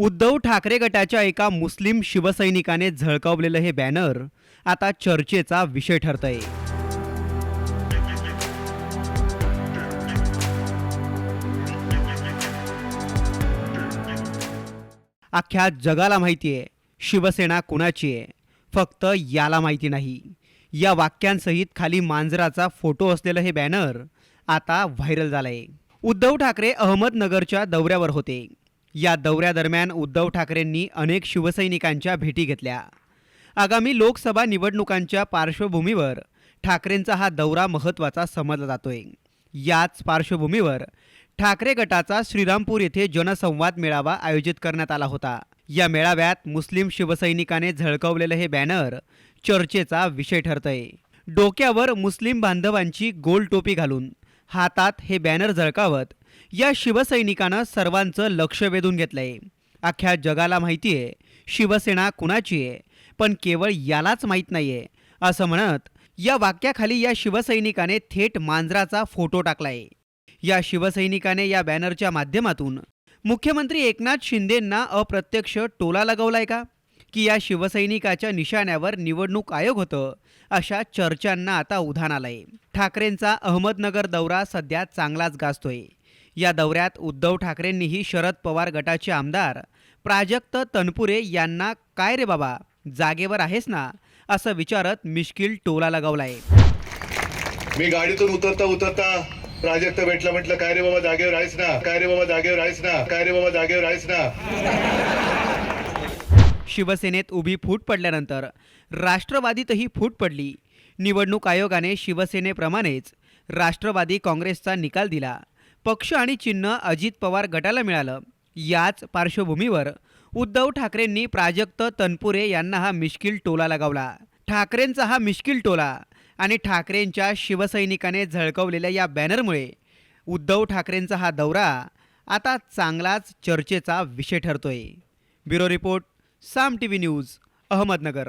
उद्धव ठाकरे गटाच्या एका मुस्लिम शिवसैनिकाने झळकावलेलं हे बॅनर आता चर्चेचा विषय ठरतंय. अख्ख्या जगाला माहिती आहे शिवसेना कुणाची आहे फक्त याला माहिती नाही. या वाक्यांसहित खाली मांजराचा फोटो असलेलं हे बॅनर आता व्हायरल झालंय. उद्धव ठाकरे अहमदनगरच्या दौऱ्यावर होते. या दौऱ्यादरम्यान उद्धव ठाकरेंनी अनेक शिवसैनिकांच्या भेटी घेतल्या. आगामी लोकसभा निवडणुकांच्या पार्श्वभूमीवर ठाकरेंचा हा दौरा महत्त्वाचा समजला जातोय. याच पार्श्वभूमीवर ठाकरे गटाचा श्रीरामपूर येथे जनसंवाद मेळावा आयोजित करण्यात आला होता. या मेळाव्यात मुस्लिम शिवसैनिकाने झळकवलेलं हे बॅनर चर्चेचा विषय ठरतंय. डोक्यावर मुस्लिम बांधवांची गोल टोपी घालून हातात हे बॅनर झळकावत या शिवसैनिकानं सर्वांचं लक्ष वेधून घेतलंय. अख्ख्या जगाला माहिती आहे शिवसेना कुणाची आहे पण केवळ यालाच माहीत नाहीये असं म्हणत या वाक्याखाली या शिवसैनिकाने थेट मांजराचा फोटो टाकलाय. या शिवसैनिकाने या बॅनरच्या माध्यमातून मुख्यमंत्री एकनाथ शिंदेंना अप्रत्यक्ष टोला लगवलाय का? की या शिवसैनिकाच्या निशाण्यावर निवडणूक आयोग होतं अशा चर्चांना आता उधाण आलंय. ठाकरेंचा अहमदनगर दौरा सध्या चांगलाच गाजतोय. या दौऱ्यात उद्धव ठाकरेंनीही शरद पवार गटाचे आमदार प्राजक्त तनपुरे यांना काय रे बाबा जागेवर आहेस ना? असं विचारत मिश्किल टोला लगावलाय. मी गाडीतून उतरता उतरता प्राजक्त भेटला म्हटलं काय रे बाबा जागेवर आहेस ना? काय रे बाबा जागेवर आहेस ना? काय रे बाबा जागेवर आहेस ना? शिवसेनेत उभी फूट पडल्यानंतर राष्ट्रवादीतही फूट पडली. निवडणूक आयोगाने शिवसेनेप्रमाणेच राष्ट्रवादी काँग्रेसचा निकाल दिला. पक्ष आणि चिन्ह अजित पवार गटाला मिळालं. याच पार्श्वभूमीवर उद्धव ठाकरेंनी प्राजक्त तनपुरे यांना हा मिश्किल टोला लगावला. ठाकरेंचा हा मिश्किल टोला आणि ठाकरेंच्या शिवसैनिकाने झळकवलेल्या या बॅनरमुळे उद्धव ठाकरेंचा हा दौरा आता चांगलाच चर्चेचा विषय ठरतोय. Bureau report Saam T V news Ahmednagar.